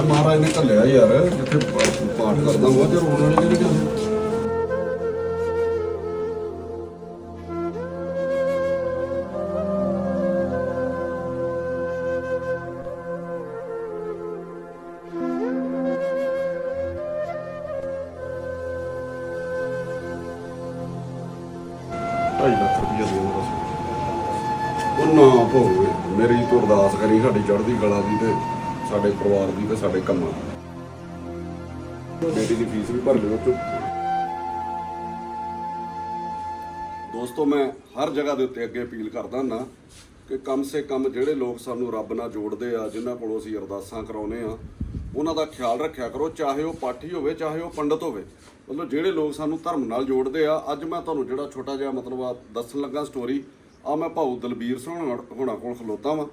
ਮੈਂ ਮਹਾਰਾਜ ਨੇ ਘੱਲਿਆ ਯਾਰ, ਜਿੱਥੇ ਪਾ- ਪਾਠ ਕਰਦਾ ਹੋਇਆ ਤੇ ਰੋਣ ਵਾਲੀ ਜਿਹੜੀ ਗੱਲ ਹੈ। ਢਾਈ ਲੱਖ ਰੁਪਈਆ ਦੇ ਮੇਰਾ ਉਹ ਨਾ ਭੋਗੇ ਮੇਰੀ ਤੂੰ ਅਰਦਾਸ ਕਰੀ, ਸਾਡੀ ਚੜ੍ਹਦੀ ਕਲਾ ਦੀ ਤੇ ਸਾਡੇ ਪਰਿਵਾਰ ਦੀ ਤੇ ਸਾਡੇ ਕੰਮਾਂ ਦੀ। ਬੇਟੀ ਦੀ ਫੀਸ ਵੀ ਭਰ ਲਿਓ ਚੁੱਪ ਦੋਸਤੋ, ਮੈਂ ਹਰ ਜਗ੍ਹਾ ਦੇ ਉੱਤੇ ਅੱਗੇ ਅਪੀਲ ਕਰਦਾ ਹੁੰਦਾ ਕਿ ਕਮ ਸੇ ਕਮ ਜਿਹੜੇ ਲੋਕ ਸਾਨੂੰ ਰੱਬ ਨਾਲ ਜੋੜਦੇ ਆ, ਜਿਨ੍ਹਾਂ ਕੋਲੋਂ ਅਸੀਂ ਅਰਦਾਸਾਂ ਕਰਾਉਨੇ ਆ, ਉਹਨਾਂ ਦਾ ਖਿਆਲ ਰੱਖਿਆ ਕਰੋ, ਚਾਹੇ ਉਹ ਪਾਠੀ ਹੋਵੇ, ਚਾਹੇ ਉਹ ਪੰਡਤ ਹੋਵੇ। ਮਤਲਬ ਜਿਹੜੇ ਲੋਕ ਸਾਨੂੰ ਧਰਮ ਨਾਲ ਜੋੜਦੇ ਆ, ਅੱਜ ਮੈਂ ਤੁਹਾਨੂੰ ਜਿਹੜਾ ਛੋਟਾ ਜਿਹਾ ਮਤਲਬ ਆ ਦੱਸਣ ਲੱਗਾ ਸਟੋਰੀ ਆ ਮੈਂ ਭਾਊ ਦਲਬੀਰ ਸਿੰਘ ਹੋਣਾ ਕੋਲ ਖਲੋਤਾ ਵਾਂ।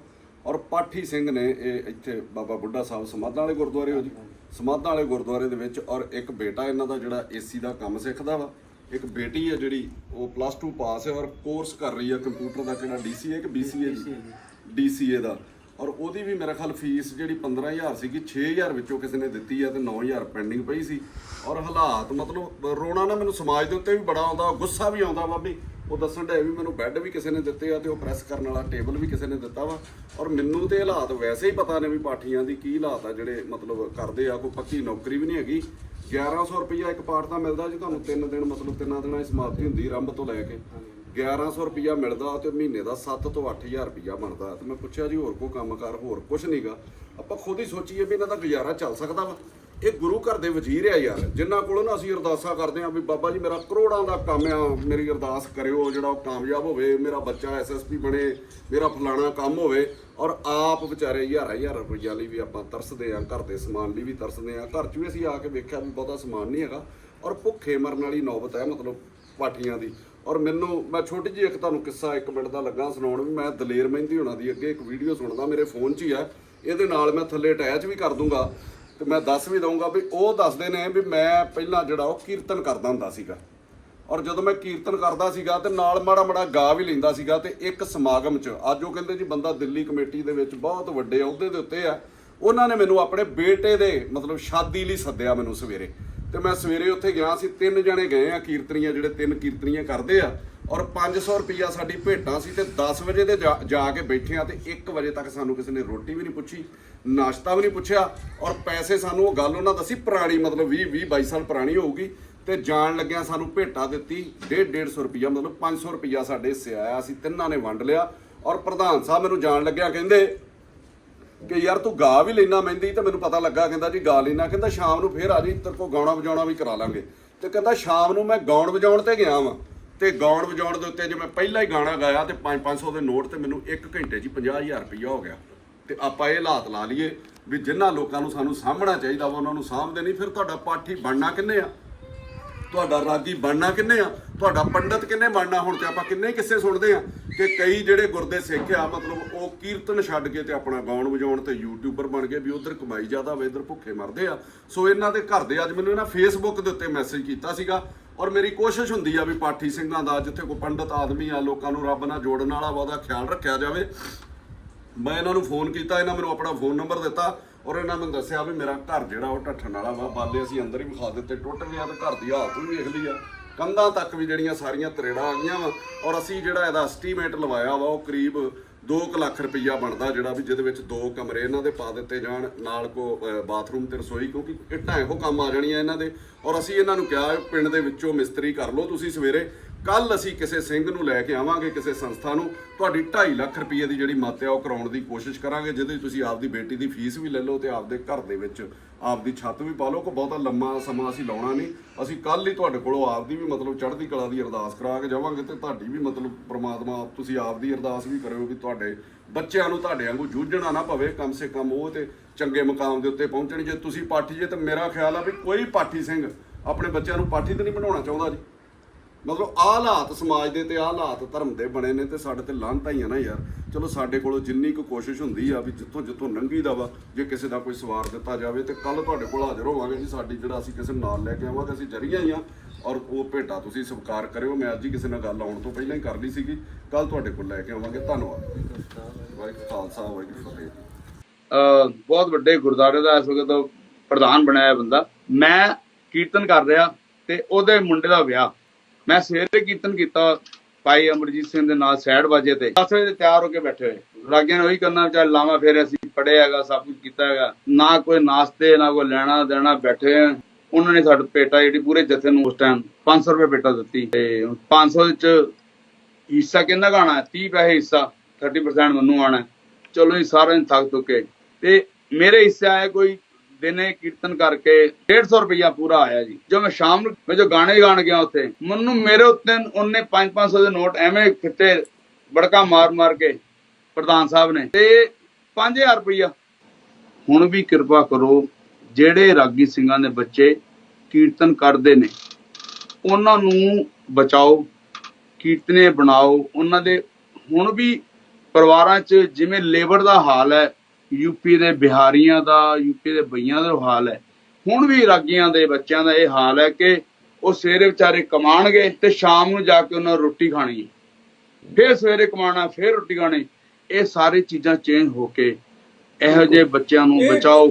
ਔਰ ਪਾਠੀ ਸਿੰਘ ਨੇ ਇਹ ਇੱਥੇ ਬਾਬਾ ਬੁੱਢਾ ਸਾਹਿਬ ਸਮਾਧਾਂ ਵਾਲੇ ਗੁਰਦੁਆਰੇ ਹੋ ਜੀ। ਸਮਾਧਾਂ ਵਾਲੇ ਗੁਰਦੁਆਰੇ ਦੇ ਵਿੱਚ ਔਰ ਇੱਕ ਬੇਟਾ ਇਹਨਾਂ ਦਾ ਜਿਹੜਾ ਏਸੀ ਦਾ ਕੰਮ ਸਿੱਖਦਾ ਵਾ ਇੱਕ ਬੇਟੀ ਹੈ ਜਿਹੜੀ ਉਹ ਪਲੱਸ 2 ਪਾਸ ਹੈ ਔਰ ਕੋਰਸ ਕਰ ਰਹੀ ਹੈ ਕੰਪਿਊਟਰ ਦਾ ਕਿਹੜਾ ਡੀਸੀਏ ਕਿ ਬੀਸੀਏ ਡੀਸੀਏ ਦਾ। ਔਰ ਉਹਦੀ ਵੀ ਮੇਰਾ ਖਿਆਲ ਫੀਸ ਜਿਹੜੀ 15000 ਸੀਗੀ 6000 ਵਿੱਚੋਂ ਕਿਸੇ ਨੇ ਦਿੱਤੀ ਹੈ ਤੇ 9000 ਪੈਂਡਿੰਗ ਪਈ ਸੀ। ਔਰ ਹਾਲਾਤ ਮਤਲਬ ਰੋਣਾ ਨਾ ਮੈਨੂੰ ਸਮਾਜ ਦੇ ਉੱਤੇ ਵੀ ਬੜਾ ਆਉਂਦਾ ਗੁੱਸਾ ਵੀ ਆਉਂਦਾ ਵਾ ਵੀ ਉਹ ਦੱਸਣ ਡੇ ਵੀ ਮੈਨੂੰ ਬੈੱਡ ਵੀ ਕਿਸੇ ਨੇ ਦਿੱਤੇ ਆ ਤੇ ਉਹ ਪ੍ਰੈਸ ਕਰਨ ਵਾਲਾ ਟੇਬਲ ਵੀ ਕਿਸੇ ਨੇ ਦਿੱਤਾ ਵਾ। ਔਰ ਮੈਨੂੰ ਤੇ ਹਾਲਾਤ ਵੈਸੇ ਹੀ ਪਤਾ ਨੇ ਵੀ ਪਾਠੀਆਂ ਦੀ ਕੀ ਹਾਲਾਤ ਆ ਜਿਹੜੇ ਮਤਲਬ ਕਰਦੇ ਆ, ਕੋਈ ਪੱਕੀ ਨੌਕਰੀ ਵੀ ਨਹੀਂ ਹੈਗੀ। 1100 ਰੁਪਈਆ ਇੱਕ ਪਾਠ ਦਾ ਮਿਲਦਾ ਜੀ ਤੁਹਾਨੂੰ ਤਿੰਨ ਦਿਨ, ਮਤਲਬ ਤਿੰਨਾਂ ਦਿਨਾਂ ਦੀ ਸਮਾਪਤੀ ਹੁੰਦੀ ਆਰੰਭ ਤੋਂ ਲੈ ਕੇ। 1100 ਰੁਪਈਆ ਮਿਲਦਾ ਤੇ ਮਹੀਨੇ ਦਾ 7 ਤੋਂ 8000 ਰੁਪਈਆ ਬਣਦਾ। ਤੇ ਮੈਂ ਪੁੱਛਿਆ ਜੀ ਹੋਰ ਕੋਈ ਕੰਮਕਾਰ, ਹੋਰ ਕੁਝ ਨਹੀਂਗਾ ਆਪਾਂ ਖੁਦ ਹੀ ਸੋਚੀਏ ਵੀ ਇਹਨਾਂ ਦਾ ਗੁਜ਼ਾਰਾ ਚੱਲ ਸਕਦਾ ਵਾ। ਇਹ ਗੁਰੂ ਘਰ ਦੇ ਵਜ਼ੀਰ ਆ ਯਾਰ, ਜਿਨ੍ਹਾਂ ਕੋਲੋਂ ਨਾ ਅਸੀਂ ਅਰਦਾਸਾਂ ਕਰਦੇ ਆ ਵੀ ਬਾਬਾ ਜੀ ਮੇਰਾ ਕਰੋੜਾਂ ਦਾ ਕੰਮ ਆ, ਮੇਰੀ ਅਰਦਾਸ ਕਰਿਓ, ਜਿਹੜਾ ਉਹ ਕਾਮਯਾਬ ਹੋਵੇ, ਮੇਰਾ ਬੱਚਾ ਐਸਐਸਪੀ ਬਣੇ, ਮੇਰਾ ਫਲਾਣਾ ਕੰਮ ਹੋਵੇ, ਔਰ ਆਪ ਵਿਚਾਰੇ ਹਜ਼ਾਰਾਂ ਹਜ਼ਾਰਾਂ ਰੁਪਈਆ ਲਈ ਵੀ ਆਪਾਂ ਤਰਸਦੇ ਆ ਘਰ ਦੇ ਸਮਾਨ ਲਈ ਵੀ ਤਰਸਦੇ ਆ ਘਰ 'ਚ ਵੀ ਅਸੀਂ ਆ ਕੇ ਵੇਖਿਆ ਵੀ ਬਹੁਤਾ ਸਮਾਨ ਨਹੀਂ ਹੈਗਾ, ਔਰ ਭੁੱਖੇ ਮਰਨ ਵਾਲੀ ਨੌਬਤ ਹੈ ਮਤਲਬ ਪਾਠੀਆਂ ਦੀ। ਔਰ ਮੈਨੂੰ, ਮੈਂ ਛੋਟੀ ਜਿਹੀ ਇੱਕ ਤੁਹਾਨੂੰ ਕਿੱਸਾ ਇੱਕ ਮਿੰਟ ਦਾ ਲੱਗਾ ਸੁਣਾਉਣ, ਵੀ ਮੈਂ ਦਲੇਰ ਮਹਿੰਦੀ ਹੋਣਾ ਦੀ ਅੱਗੇ ਇੱਕ ਵੀਡੀਓ ਸੁਣਦਾ ਮੇਰੇ ਫੋਨ 'ਚ ਹੀ ਹੈ ਇਹਦੇ ਨਾਲ ਮੈਂ ਥੱਲੇ ਅਟੈਚ ਵੀ ਕਰ ਦੂੰਗਾ। ਤੇ ਮੈਂ ਦੱਸ ਵੀ ਦਊਂਗਾ ਵੀ ਉਹ ਦੱਸਦੇ ਨੇ ਵੀ ਮੈਂ ਪਹਿਲਾਂ ਜਿਹੜਾ ਉਹ ਕੀਰਤਨ ਕਰਦਾ ਹੁੰਦਾ ਸੀਗਾ। ਔਰ ਜਦੋਂ ਮੈਂ ਕੀਰਤਨ ਕਰਦਾ ਸੀਗਾ ਤੇ ਨਾਲ ਮਾੜਾ ਮਾੜਾ ਗਾ ਵੀ ਲੈਂਦਾ ਸੀਗਾ ਤੇ ਇੱਕ ਸਮਾਗਮ 'ਚ, ਅੱਜ ਉਹ ਕਹਿੰਦੇ ਜੀ ਬੰਦਾ ਦਿੱਲੀ ਕਮੇਟੀ ਦੇ ਵਿੱਚ ਬਹੁਤ ਵੱਡੇ ਅਹੁਦੇ ਦੇ ਉੱਤੇ ਆ, ਉਹਨਾਂ ਨੇ ਮੈਨੂੰ ਆਪਣੇ ਬੇਟੇ ਦੇ ਮਤਲਬ ਸ਼ਾਦੀ ਲਈ ਸੱਦਿਆ ਮੈਨੂੰ ਸਵੇਰੇ। ਤੇ ਮੈਂ ਸਵੇਰੇ ਉੱਥੇ ਗਿਆ ਸੀ, ਤਿੰਨ ਜਣੇ ਗਏ ਆ ਕੀਰਤਨੀਆਂ, ਜਿਹੜੇ ਤਿੰਨ ਕੀਰਤਨੀਆਂ ਕਰਦੇ ਆ, ਔਰ 500 ਰੁਪਿਆ ਸਾਡੀ ਭੇਟਾਂ ਸੀ ਤੇ 10 ਵਜੇ ਦੇ ਜਾ- ਜਾ ਕੇ ਬੈਠੇ ਆ ਤੇ 1 ਵਜੇ ਤੱਕ ਸਾਨੂੰ ਕਿਸੇ ਨੇ ਰੋਟੀ ਵੀ ਨਹੀਂ ਪੁੱਛੀ। ਨਾਸ਼ਤਾ ਵੀ ਨਹੀਂ ਪੁੱਛਿਆ ਔਰ ਪੈਸੇ ਸਾਨੂੰ ਉਹ ਗੱਲ ਉਹਨਾਂ ਦੱਸੀ ਪੁਰਾਣੀ, ਮਤਲਬ 20 20 22 ਸਾਲ ਪੁਰਾਣੀ ਹੋਊਗੀ ਤੇ ਜਾਣ ਲੱਗਿਆ ਸਾਨੂੰ ਭੇਟਾ ਦਿੱਤੀ 1.5 150 ਰੁਪਿਆ ਮਤਲਬ 500 ਰੁਪਿਆ ਸਾਡੇ ਹਿੱਸੇ ਆਇਆ ਅਸੀਂ ਤਿੰਨਾਂ ਨੇ ਵੰਡ ਲਿਆ ਔਰ ਪ੍ਰਧਾਨ ਸਾਹਿਬ ਮੈਨੂੰ ਜਾਣ ਲੱਗਿਆ ਕਹਿੰਦੇ ਕਿ ਯਾਰ ਤੂੰ ਗਾ ਵੀ ਲੈਣਾ ਮਹਿੰਦੀ ਤੇ ਮੈਨੂੰ ਪਤਾ ਲੱਗਾ, ਕਹਿੰਦਾ ਜੀ ਗਾ ਲੈਣਾ ਕਹਿੰਦਾ ਸ਼ਾਮ ਨੂੰ ਫੇਰ ਆ ਜੀ, ਤੇਰੇ ਕੋ ਗਾਉਣਾ ਵਜਾਉਣਾ ਵੀ ਕਰਾ ਲਾਂਗੇ। ਤੇ ਕਹਿੰਦਾ ਸ਼ਾਮ ਨੂੰ ਮੈਂ ਗਾਉਣ ਵਜਾਉਣ ਤੇ ਗਿਆ ਵਾਂ ਤੇ ਗਾਉਣ ਵਜਾਉਣ ਦੇ ਉੱਤੇ ਜੇ ਮੈਂ ਪਹਿਲਾਂ ਹੀ ਗਾਣਾ ਗਾਇਆ ਤੇ 5-500 ਦੇ ਨੋਟ ਤੇ ਮੈਨੂੰ 1 ਘੰਟੇ 'ਚ ਹੀ 50000 ਰੁਪਈਆ ਹੋ ਗਿਆ। ਤੇ ਆਪਾਂ ਇਹ ਹਾਲਾਤ ਲਾ ਲਈਏ ਵੀ ਜਿਨ੍ਹਾਂ ਲੋਕਾਂ ਨੂੰ ਸਾਨੂੰ ਸਾਂਭਣਾ ਚਾਹੀਦਾ ਵਾ, ਉਹਨਾਂ ਨੂੰ ਸਾਂਭਦੇ ਨਹੀਂ, ਫਿਰ ਤੁਹਾਡਾ ਪਾਠੀ ਬਣਨਾ ਕਿੰਨੇ ਆ? ਤੁਹਾਡਾ ਰਾਗੀ ਬਣਨਾ ਕਿੰਨੇ ਆ? ਤੁਹਾਡਾ ਪੰਡਤ ਕਿੰਨੇ ਬਣਨਾ? ਹੁਣ ਤੇ ਆਪਾਂ ਕਿੰਨੇ ਕਿੱਸੇ ਸੁਣਦੇ ਆ ਕਿ ਕਈ ਜਿਹੜੇ ਗੁਰਦੇ ਸਿੱਖ ਆ, ਮਤਲਬ ਉਹ ਕੀਰਤਨ ਛੱਡ ਕੇ ਤੇ ਆਪਣਾ ਗਾਉਣ ਵਜਾਉਣ ਤੇ ਯੂਟਿਊਬਰ ਬਣ ਗਏ ਵੀ ਉਧਰ ਕਮਾਈ ਜ਼ਿਆਦਾ ਵਾ, ਇਧਰ ਭੁੱਖੇ ਮਰਦੇ ਆ। ਸੋ ਇਹਨਾਂ ਦੇ ਘਰ ਦੇ ਅੱਜ ਮੈਨੂੰ ਇਹਨਾਂ ਫੇਸਬੁੱਕ ਦੇ ਉੱਤੇ ਮੈਸੇਜ ਕੀਤਾ ਸੀਗਾ ਔਰ ਮੇਰੀ ਕੋਸ਼ਿਸ਼ ਹੁੰਦੀ ਆ ਵੀ ਪਾਠੀ ਸਿੰਘਾਂ ਦਾ, ਜਿੱਥੇ ਕੋਈ ਪੰਡਤ ਆਦਮੀ ਆ, ਲੋਕਾਂ ਨੂੰ ਰੱਬ ਨਾਲ ਜੋੜਨ ਵਾਲਾ ਵਾ, ਉਹਦਾ ਖਿਆਲ ਰੱਖਿਆ ਜਾਵੇ। ਮੈਂ ਇਹਨਾਂ ਨੂੰ ਫੋਨ ਕੀਤਾ, ਇਹਨਾਂ ਮੈਨੂੰ ਆਪਣਾ ਫੋਨ ਨੰਬਰ ਦਿੱਤਾ ਔਰ ਇਹਨਾਂ ਮੈਨੂੰ ਦੱਸਿਆ ਵੀ ਮੇਰਾ ਘਰ ਜਿਹੜਾ ਉਹ ਢੱਠਣ ਵਾਲਾ ਵਾ ਬਾਲੇ ਅਸੀਂ ਅੰਦਰ ਹੀ ਵਿਖਾ ਦਿੱਤੇ, ਟੁੱਟ ਗਿਆ ਤੇ ਘਰ ਦੀ ਹਾਲਤ ਵੀ ਵੇਖ ਲਈ ਆ। ਕੰਧਾਂ ਤੱਕ ਵੀ ਜਿਹੜੀਆਂ ਸਾਰੀਆਂ ਤਰੇੜਾਂ ਆ ਗਈਆਂ ਵਾ ਔਰ ਅਸੀਂ ਜਿਹੜਾ ਇਹਦਾ ਐਸਟੀਮੇਟ ਲਵਾਇਆ ਵਾ, ਉਹ ਕਰੀਬ 2 ਲੱਖ ਰੁਪਈਆ ਬਣਦਾ ਜਿਹੜਾ ਵੀ ਜਿਹਦੇ ਵਿੱਚ ਦੋ ਕਮਰੇ ਇਹਨਾਂ ਦੇ ਪਾ ਦਿੱਤੇ ਜਾਣ, ਨਾਲ ਕੋ ਬਾਥਰੂਮ ਤੇ ਰਸੋਈ, ਕਿਉਂਕਿ ਇੱਟਾਂ ਇਹੋ ਕੰਮ ਆ ਜਾਣੀਆਂ ਇਹਨਾਂ ਦੇ ਔਰ ਅਸੀਂ ਇਹਨਾਂ ਨੂੰ ਕਿਹਾ, ਪਿੰਡ ਦੇ ਵਿੱਚੋਂ ਮਿਸਤਰੀ ਕਰ ਲਓ ਤੁਸੀਂ ਸਵੇਰੇ ਕੱਲ ਅਸੀਂ ਕਿਸੇ ਸਿੰਘ ਨੂੰ ਲੈ ਕੇ ਆਵਾਂਗੇ, ਕਿਸੇ ਸੰਸਥਾ ਨੂੰ, ਤੁਹਾਡੀ 2.5 ਲੱਖ ਰੁਪਏ ਦੀ ਜਿਹੜੀ ਮੱਤ ਆ ਉਹ ਕਰਾਉਣ ਦੀ ਕੋਸ਼ਿਸ਼ ਕਰਾਂਗੇ, ਜਿਹਦੇ 'ਚ ਤੁਸੀਂ ਆਪਦੀ ਬੇਟੀ ਦੀ ਫੀਸ ਵੀ ਲੈ ਲਓ ਤੇ ਆਪਦੇ ਘਰ ਦੇ ਵਿੱਚ ਆਪਦੀ ਛੱਤ ਵੀ ਪਾ ਲਓ ਕੋ ਬਹੁਤਾ ਲੰਮਾ ਸਮਾਂ ਅਸੀਂ ਲਾਉਣਾ ਨਹੀਂ। ਅਸੀਂ ਕੱਲ ਹੀ ਤੁਹਾਡੇ ਕੋਲੋਂ ਆਪਦੀ ਵੀ ਮਤਲਬ ਚੜ੍ਹਦੀ ਕਲਾ ਦੀ ਅਰਦਾਸ ਕਰਾ ਕੇ ਜਾਵਾਂਗੇ ਤੇ ਤੁਹਾਡੀ ਵੀ ਮਤਲਬ ਪ੍ਰਮਾਤਮਾ ਤੁਸੀਂ ਆਪਦੀ ਅਰਦਾਸ ਵੀ ਕਰਿਓ ਵੀ ਤੁਹਾਡੇ ਬੱਚਿਆਂ ਨੂੰ ਤੁਹਾਡੇ ਵਾਂਗੂ ਜੂਝਣਾ ਨਾ ਪਵੇ, ਕਮ ਸੇ ਕਮ ਉਹ ਤੇ ਚੰਗੇ ਮੁਕਾਮ ਦੇ ਉੱਤੇ ਪਹੁੰਚਣ। ਜੇ ਤੁਸੀਂ ਪਾਠੀ ਜੇ ਤਾਂ ਮੇਰਾ ਖਿਆਲ ਆ ਵੀ ਕੋਈ ਪਾਠੀ ਸਿੰਘ ਆਪਣੇ ਬੱਚਿਆਂ ਨੂੰ ਪਾਠੀ ਤਾਂ ਨਹੀਂ ਬਣਾਉਣਾ ਚਾਹੁੰਦਾ ਜੀ। ਮਤਲਬ ਆਹ ਹਾਲਾਤ ਸਮਾਜ ਦੇ ਤੇ ਆਹ ਹਾਲਾਤ ਧਰਮ ਦੇ ਬਣੇ ਨੇ ਤੇ ਸਾਡੇ ਤੇ ਲਾਂਤਾਂ ਹੀ ਆ ਨਾ ਯਾਰ। ਚਲੋ ਸਾਡੇ ਕੋਲੋਂ ਜਿੰਨੀ ਕੁ ਕੋਸ਼ਿਸ਼ ਹੁੰਦੀ ਆ ਵੀ ਜਿੱਥੋਂ ਜਿੱਥੋਂ ਲੰਘੀ ਦਾ ਵਾ ਜੇ ਕਿਸੇ ਦਾ ਕੋਈ ਸਵਾਰ ਦਿੱਤਾ ਜਾਵੇ ਤੇ ਕੱਲ ਤੁਹਾਡੇ ਕੋਲ ਹਾਜ਼ਰ ਹੋਵਾਂਗੇ ਜੀ, ਸਾਡੀ ਜਿਹੜਾ ਅਸੀਂ ਕਿਸੇ ਨਾਲ ਲੈ ਕੇ ਆਵਾਂਗੇ, ਅਸੀਂ ਜਰੀਆਂ ਹੀ ਆ ਔਰ ਉਹ ਭੇਟਾ ਤੁਸੀਂ ਸਵੀਕਾਰ ਕਰਿਓ। ਮੈਂ ਅੱਜ ਹੀ ਕਿਸੇ ਨਾਲ ਗੱਲ ਆਉਣ ਤੋਂ ਪਹਿਲਾਂ ਹੀ ਕਰ ਲਈ ਸੀਗੀ। ਕੱਲ ਤੁਹਾਡੇ ਕੋਲ ਲੈ ਕੇ ਆਵਾਂਗੇ। ਧੰਨਵਾਦ। ਵਾਹਿਗੁਰੂ ਖਾਲਸਾ, ਵਾਹਿਗੁਰੂ ਫਤਿਹ। ਅਹ ਬਹੁਤ ਵੱਡੇ ਗੁਰਦੁਆਰੇ ਦਾ ਇਸ ਵਕਤ ਪ੍ਰਧਾਨ ਬਣਾਇਆ ਬੰਦਾ। ਮੈਂ ਕੀਰਤਨ ਕਰ ਰਿਹਾ ਤੇ ਉਹਦੇ ਮੁੰਡੇ ਦਾ ਵਿਆਹ। ਮੈਂ ਸਵੇਰੇ ਕੀਰਤਨ ਕੀਤਾ, ਭਾਈ ਅਮਰਜੀਤ ਸਿੰਘ ਦੇ ਨਾਲ ਸੈਡ ਬਾਜੇ ਤੇ 10 ਵਜੇ ਤਿਆਰ ਹੋ ਕੇ ਬੈਠੇ ਹੋਏ। ਰਾਗਿਆਂ ਨੇ ਉਹੀ ਕਰਨਾ ਚੱਲ ਲਾਵਾ ਫਿਰ ਅਸੀਂ ਪੜਿਆ ਹੈਗਾ, ਸਭ ਕੁਝ ਕੀਤਾ ਹੈਗਾ। ਨਾ ਕੋਈ ਨਾਸਤੇ, ਨਾ ਕੋਈ ਲੈਣਾ ਦੇਣਾ, ਬੈਠੇ ਉਹਨਾਂ ਨੇ ਸਾਡਾ ਪੇਟਾ ਜਿਹੜੀ ਪੂਰੇ ਜਥੇ ਨੂੰ ਉਸ ਟਾਈਮ 500 ਰੁਪਏ ਪੇਟਾ ਦਿੱਤੀ ਤੇ 500 ਵਿੱਚ ਹਿੱਸਾ ਕਿੰਨਾ ਗਾਣਾ 30 ਪੈਸੇ ਹਿੱਸਾ 30% ਮੈਨੂੰ ਆਣਾ ਚਲੋ ਜੀ, ਸਾਰਿਆਂ ਨੇ ਥੱਕ ਚੁੱਕੇ ਤੇ ਮੇਰੇ ਹਿੱਸੇ ਆਇਆ ਕੋਈ ਦਿਨੇ ਕੀਰਤਨ ਕਰਕੇ 150 ਰੁਪਇਆ ਪੂਰਾ ਆਇਆ ਜੀ। ਜੋ ਮੈਂ ਸ਼ਾਮ ਨੂੰ, ਮੈਂ ਜੋ ਗਾਣੇ ਗਾਣ ਗਿਆ ਉੱਥੇ, ਮੈਨੂੰ ਮੇਰੇ ਉੱਤੇ ਉਹਨੇ 5-500 ਦੇ ਨੋਟ ਐਵੇਂ ਖਿੱਤੇ, ਬੜਕਾ ਮਾਰ ਮਾਰ ਕੇ ਪ੍ਰਧਾਨ ਸਾਹਿਬ ਨੇ। ਤੇ 5000 ਰੁਪਇਆ ਹੁਣ ਵੀ ਕਿਰਪਾ ਕਰੋ, ਜਿਹੜੇ ਰਾਗੀ ਸਿੰਘਾਂ ਦੇ ਬੱਚੇ ਕੀਰਤਨ ਕਰਦੇ ਨੇ, ਉਹਨਾਂ ਨੂੰ ਬਚਾਓ ਕੀਰਤਨੇ ਬਣਾਓ। ਉਹਨਾਂ ਦੇ ਹੁਣ ਵੀ ਪਰਿਵਾਰਾਂ 'ਚ ਜਿਵੇਂ ਲੇਬਰ ਦਾ ਹਾਲ ਹੈ ਯੂਪੀ ਦੇ ਬਿਹਾਰੀਆਂ ਦਾ ਯੂਪੀ ਦੇ ਬਈਆਂ ਦਾ ਹਾਲ ਹੈ। ਹੁਣ ਵੀ ਰਾਗੀਆਂ ਦੇ ਬੱਚਿਆਂ ਦਾ ਇਹ ਹਾਲ ਹੈ ਕਿ ਉਹ ਸਵੇਰੇ ਵਿਚਾਰੇ ਕਮਾਣਗੇ ਤੇ ਸ਼ਾਮ ਨੂੰ ਜਾ ਕੇ ਉਹਨਾਂ ਰੋਟੀ ਖਾਣੀ ਹੈ। ਫਿਰ ਸਵੇਰੇ ਕਮਾਣਾ ਫਿਰ ਰੋਟੀ ਖਾਣੀ ਇਹ ਸਾਰੀ ਚੀਜ਼ਾਂ ਚੇਂਜ ਹੋ ਕੇ ਇਹੋ ਜਿਹੇ ਬੱਚਿਆਂ ਨੂੰ ਬਚਾਓ।